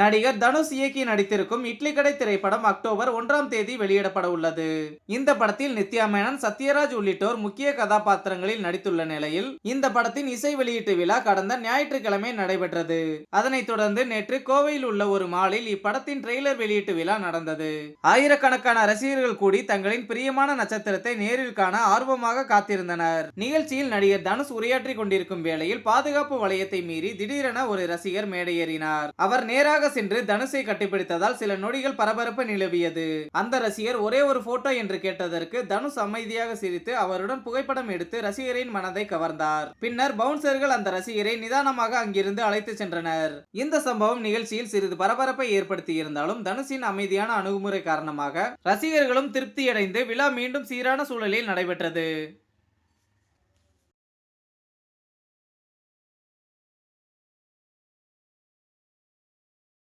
நடிகர் தனுஷ் இயக்கி நடித்திருக்கும் இட்லி கடை திரைப்படம் அக்டோபர் ஒன்றாம் தேதி வெளியிடப்பட உள்ளது. இந்த படத்தில் நித்யா மேனன் சத்யராஜ் உள்ளிட்டோர் முக்கிய கதாபாத்திரங்களில் நடித்துள்ள நிலையில் இந்த படத்தின் இசை வெளியீட்டு விழா கடந்த ஞாயிற்றுக்கிழமை நடைபெற்றது. அதனைத் தொடர்ந்து நேற்று கோவையில் உள்ள ஒரு மாலில் இப்படத்தின் ட்ரெய்லர் வெளியீட்டு விழா நடந்தது. ஆயிரக்கணக்கான ரசிகர்கள் கூடி தங்களின் பிரியமான நட்சத்திரத்தை நேரில் காண ஆர்வமாக காத்திருந்தனர். நிகழ்ச்சியில் நடிகர் தனுஷ் உரையாற்றிக் கொண்டிருக்கும் வேளையில் பாதுகாப்பு வளையத்தை மீறி திடீரென ஒரு ரசிகர் மேடையேறினார். அவர் நேராக சென்று தனுஷை கட்டிப்பிடித்ததால் சில நொடிகள் பரபரப்பு நிலவியது. அந்த ரசிகர் ஒரே ஒரு போட்டோ என்று கேட்டதற்கு தனுஷ் அமைதியாக சிரித்து அவருடன் புகைப்படம் எடுத்து ரசிகரின் மனதை கவர்ந்தார். பின்னர் பவுன்சர்கள் அந்த ரசிகரை நிதானமாக அங்கிருந்து அழைத்து சென்றனர். இந்த சம்பவம் நிகழ்ச்சியில் சிறிது பரபரப்பை ஏற்படுத்தி இருந்தாலும் தனுஷின் அமைதியான அணுகுமுறை காரணமாக ரசிகர்களும் திருப்தியடைந்து விழா மீண்டும் சீரான சூழலில் நடைபெற்றது.